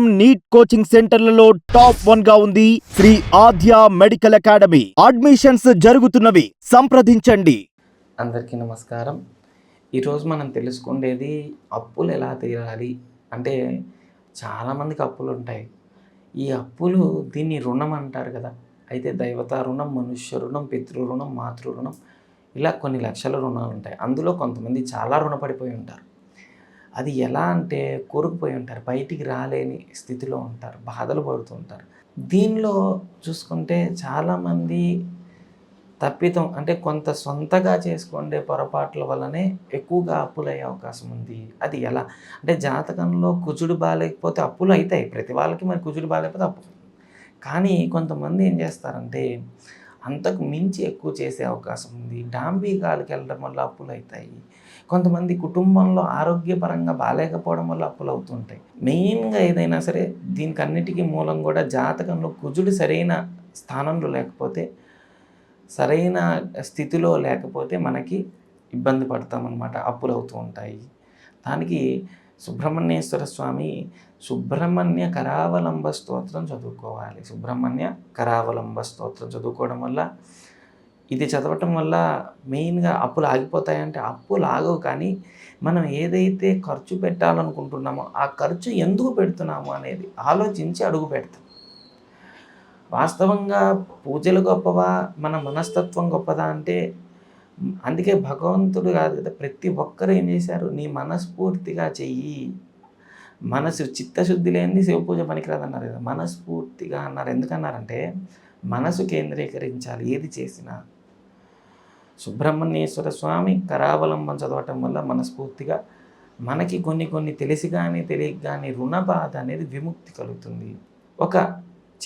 Neat coaching సెంటర్లలో top వన్గా ఉంది Shri Aadya medical academy. Admissions జరుగుతున్నవి. సంప్రదించండి. అందరికీ నమస్కారం. ఈరోజు మనం తెలుసుకునేది అప్పులు ఎలా తీరాలి? అంటే చాలామందికి అప్పులు ఉంటాయి. ఈ అప్పులు దీన్ని రుణం అంటారు కదా. అయితే దైవత రుణం మనుష్య రుణం పితృ రుణం మాతృ రుణం ఇలా కొన్ని లక్షల రుణాలు ఉంటాయి. అందులో కొంతమంది చాలా రుణపడిపోయి ఉంటారు. అది ఎలా అంటే కోరుకుపోయి ఉంటారు బయటికి రాలేని స్థితిలో ఉంటారు బాధలు పడుతూ ఉంటారు. దీనిలో చూసుకుంటే చాలామంది తప్పితం అంటే కొంత సొంతగా చేసుకుండే పొరపాట్ల వల్లనే ఎక్కువగా అప్పులయ్యే అవకాశం ఉంది. అది ఎలా? అంటే జాతకంలో కుజుడు బాగాలేకపోతే అప్పులు అవుతాయి ప్రతి వాళ్ళకి మరి కుజుడు బాగాలేకపోతే అప్పు. కానీ కొంతమంది ఏం చేస్తారంటే అంతకు మించి ఎక్కువ చేసే అవకాశం ఉంది. డాంబీ గాలికి వెళ్ళడం వల్ల అప్పులు అవుతాయి కొంతమంది కుటుంబంలో ఆరోగ్యపరంగా బాగాలేకపోవడం వల్ల అప్పులు అవుతుంటాయి మెయిన్గా ఏదైనా సరే దీనికి అన్నిటికీ మూలం కూడా జాతకంలో కుజుడు సరైన స్థానంలో లేకపోతే సరైన స్థితిలో లేకపోతే మనకి ఇబ్బంది పడతామన్నమాట అప్పులు అవుతూ ఉంటాయి దానికి సుబ్రహ్మణ్యేశ్వర స్వామి సుబ్రహ్మణ్య కరావలంబ స్తోత్రం చదువుకోవాలి. సుబ్రహ్మణ్య కరావలంబ స్తోత్రం చదువుకోవడం వల్ల ఇది చదవటం వల్ల మెయిన్గా అప్పులు ఆగిపోతాయంటే అప్పులు ఆగవు. కానీ మనం ఏదైతే ఖర్చు పెట్టాలనుకుంటున్నామో ఆ ఖర్చు ఎందుకు పెడుతున్నాము అనేది ఆలోచించి అడుగు పెడతాం. వాస్తవంగా పూజలు గొప్పవా? మన మనస్తత్వం గొప్పదా అంటే అందుకే భగవంతుడు కాదు కదా ప్రతి ఒక్కరు ఏం చేశారు? నీ మనస్ఫూర్తిగా చెయ్యి. మనసు చిత్తశుద్ధి లేనిది శివ పూజ పనికిరాదు అన్నారు కదా మనస్ఫూర్తిగా అన్నారు. ఎందుకన్నారంటే మనసు కేంద్రీకరించాలి. ఏది చేసినా సుబ్రహ్మణ్యేశ్వర స్వామి కరావలంబం చదవటం వల్ల మనస్ఫూర్తిగా మనకి కొన్ని కొన్ని తెలిసి కానీ తెలియక కానీ రుణ బాధ అనేది విముక్తి కలుగుతుంది. ఒక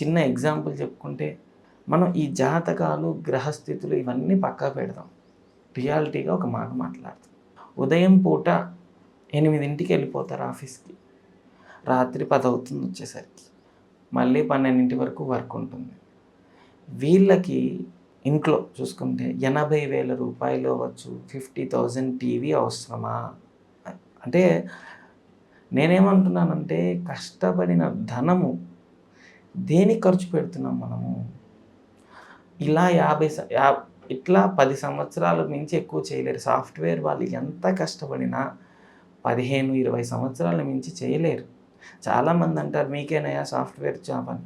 చిన్న ఎగ్జాంపుల్ చెప్పుకుంటే మనం ఈ జాతకాలు గ్రహస్థితులు ఇవన్నీ పక్కా పెడదాం రియాలిటీగా ఒక మాట మాట్లాడతాం. ఉదయం పూట ఎనిమిదింటికి వెళ్ళిపోతారు ఆఫీస్కి. రాత్రి పది అవుతుంది వచ్చేసరికి. మళ్ళీ పన్నెండింటి వరకు వర్క్ ఉంటుంది. వీళ్ళకి ఇంట్లో చూసుకుంటే ఎనభై వేల రూపాయలు అవ్వచ్చు ఫిఫ్టీ థౌజండ్ టీవీ అవసరమా? అంటే నేనేమంటున్నానంటే కష్టపడిన ధనము దేనికి ఖర్చు పెడుతున్నాం మనము? ఇలా యాభై యా ఇట్లా పది సంవత్సరాలు మించి ఎక్కువ చేయలేరు. సాఫ్ట్వేర్ వాళ్ళు ఎంత కష్టపడినా పదిహేను ఇరవై సంవత్సరాల మించి చేయలేరు. చాలామంది అంటారు మీకేనయా సాఫ్ట్వేర్ జాబ్ అని.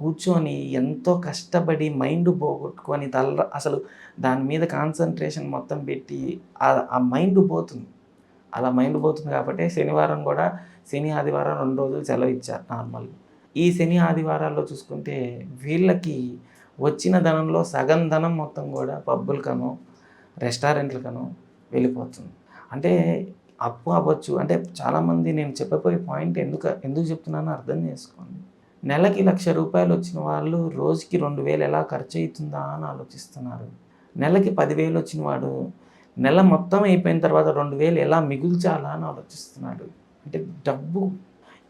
కూర్చొని ఎంతో కష్టపడి మైండ్ పోగొట్టుకొని తల అసలు దాని మీద కాన్సన్ట్రేషన్ మొత్తం పెట్టి ఆ- మైండ్ పోతుంది. అలా మైండ్ పోతుంది కాబట్టి శనివారం కూడా శని ఆదివారం రెండు రోజులు సెలవు ఇచ్చారు నార్మల్గా ఈ శని ఆదివారాల్లో చూసుకుంటే వీళ్ళకి వచ్చిన ధనంలో సగం ధనం మొత్తం కూడా పబ్బులకనో రెస్టారెంట్లకనో వెళ్ళిపోతుంది. అంటే అప్పు అవ్వచ్చు. అంటే చాలామంది నేను చెప్పబోయే పాయింట్ ఎందుకు ఎందుకు చెప్తున్నానో అర్థం చేసుకోండి. నెలకి లక్ష రూపాయలు వచ్చిన వాళ్ళు రోజుకి రెండు వేలు ఎలా ఖర్చు అవుతుందా అని ఆలోచిస్తున్నారు. నెలకి పదివేలు వచ్చిన వాడు నెల మొత్తం అయిపోయిన తర్వాత రెండు వేలు ఎలా మిగుల్చాలా అని ఆలోచిస్తున్నాడు. అంటే డబ్బు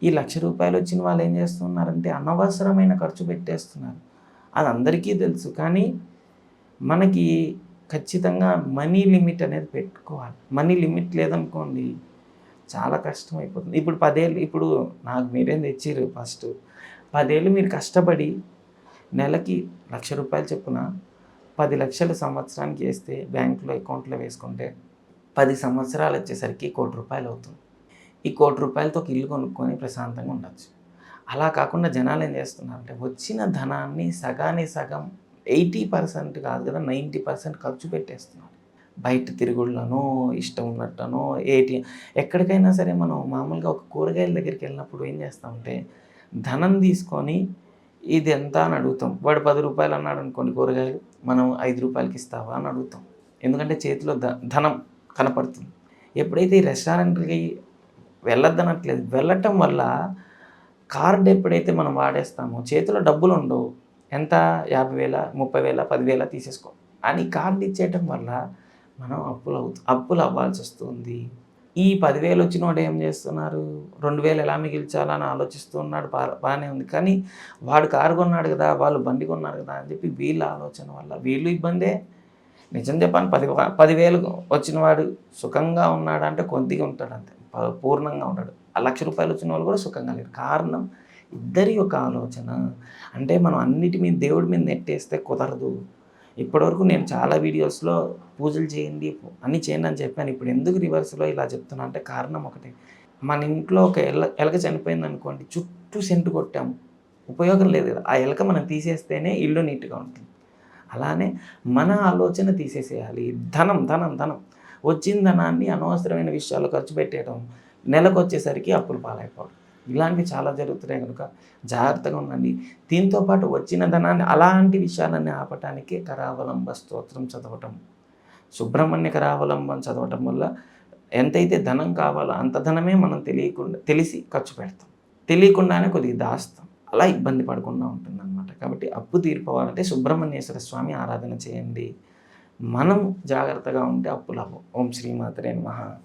ఈ లక్ష రూపాయలు వచ్చిన వాళ్ళు ఏం చేస్తున్నారంటే అనవసరమైన ఖర్చు పెట్టేస్తున్నారు. అది అందరికీ తెలుసు కానీ మనకి ఖచ్చితంగా మనీ లిమిట్ అనేది పెట్టుకోవాలి. మనీ లిమిట్ లేదనుకోండి చాలా కష్టం అయిపోతుంది. ఇప్పుడు పదేళ్ళు ఇప్పుడు నాకు మీరేం తెచ్చిర్రు ఫస్ట్. పదేళ్ళు మీరు కష్టపడి నెలకి లక్ష రూపాయలు చొప్పున పది లక్షలు సంవత్సరానికి వేస్తే బ్యాంకులో అకౌంట్లో వేసుకుంటే పది సంవత్సరాలు వచ్చేసరికి కోటి రూపాయలు అవుతుంది. ఈ కోటి రూపాయలతో ఒక ఇల్లు కొనుక్కొని ప్రశాంతంగా ఉండొచ్చు. అలా కాకుండా జనాలు ఏం చేస్తున్నారంటే వచ్చిన ధనాన్ని సగాన్ని సగం ఎయిటీ పర్సెంట్ కాదు కదా నైంటీ పర్సెంట్ ఖర్చు పెట్టేస్తున్నారు. బయట తిరుగుళ్ళనో ఇష్టం ఉన్నట్టనో ఏటీఎం ఎక్కడికైనా సరే మనం మామూలుగా ఒక కూరగాయల దగ్గరికి వెళ్ళినప్పుడు ఏం చేస్తామంటే ధనం తీసుకొని ఇది ఎంత అని అడుగుతాం. వాడు పది రూపాయలు అన్నాడు అనుకోండి కూరగాయలు మనం ఐదు రూపాయలకి ఇస్తావా అని అడుగుతాం. ఎందుకంటే చేతిలో ధ ధనం కనపడుతుంది. ఎప్పుడైతే ఈ రెస్టారెంట్కి వెళ్ళొద్దనట్లేదు వెళ్ళటం వల్ల కార్డు ఎప్పుడైతే మనం వాడేస్తామో చేతిలో డబ్బులు ఉండవు. ఎంత? యాభై వేల ముప్పై వేల పదివేల తీసేసుకో. అని కార్డు ఇచ్చేయటం వల్ల మనం అప్పులు అవుతు అప్పులు అవ్వాల్సి వస్తుంది. ఈ పదివేలు వచ్చిన వాడు ఏం చేస్తున్నారు? రెండు వేలు ఎలా మిగిల్చాలని ఆలోచిస్తూ ఉన్నాడు. బా- బాగానే ఉంది. కానీ వాడు కారు కొన్నాడు కదా వాళ్ళు బండి కొన్నారు కదా అని చెప్పి వీళ్ళ ఆలోచన వల్ల. వీళ్ళు ఇబ్బందే. నిజం చెప్పాను పది పదివేలు వచ్చిన వాడు సుఖంగా ఉన్నాడు అంటే కొద్దిగా ఉంటాడు అంతే. ప- పూర్ణంగా ఉంటాడు ఆ లక్ష రూపాయలు వచ్చిన వాళ్ళు కూడా సుఖంగా లేరు. కారణం ఇద్దరి యొక్క ఆలోచన అంటే మనం అన్నిటి మీద దేవుడి మీద నెట్టేస్తే కుదరదు. ఇప్పటివరకు నేను చాలా వీడియోస్లో పూజలు చేయండి అన్ని చేయండి అని చెప్పాను. ఇప్పుడు ఎందుకు రివర్స్లో ఇలా చెప్తున్నా అంటే కారణం ఒకటే. మన ఇంట్లో ఒక ఎల ఎలక చనిపోయింది అనుకోండి చుట్టూ సెంటు కొట్టాము. ఉపయోగం లేదు కదా. ఆ ఎలక మనం తీసేస్తేనే ఇల్లు నీట్గా ఉంటుంది. అలానే మన ఆలోచన తీసేసేయాలి. ధనం ధనం ధనం. వచ్చిన ధనాన్ని అనవసరమైన విషయాలు ఖర్చు పెట్టేయడం నెలకు వచ్చేసరికి అప్పులు పాలైపోవడం. ఇలాంటివి చాలా జరుగుతున్నాయి కనుక జాగ్రత్తగా ఉండండి. దీంతో పాటు వచ్చిన ధనాన్ని అలాంటి విషయాలన్నీ ఆపటానికి కరావలంబ స్తోత్రం చదవటం. సుబ్రహ్మణ్య కరావలంబం చదవటం వల్ల ఎంతైతే ధనం కావాలో అంత ధనమే మనం తెలియకుండా తెలిసి ఖర్చు పెడతాం. తెలియకుండానే కొద్దిగా దాస్తాం. అలా ఇబ్బంది పడకుండా ఉంటుందన్నమాట. కాబట్టి అప్పు తీరిపోవాలంటే సుబ్రహ్మణ్యేశ్వర స్వామి ఆరాధన చేయండి. మనం జాగ్రత్తగా ఉంటే అప్పు అవ్వవు. ఓం శ్రీమాతరే మహా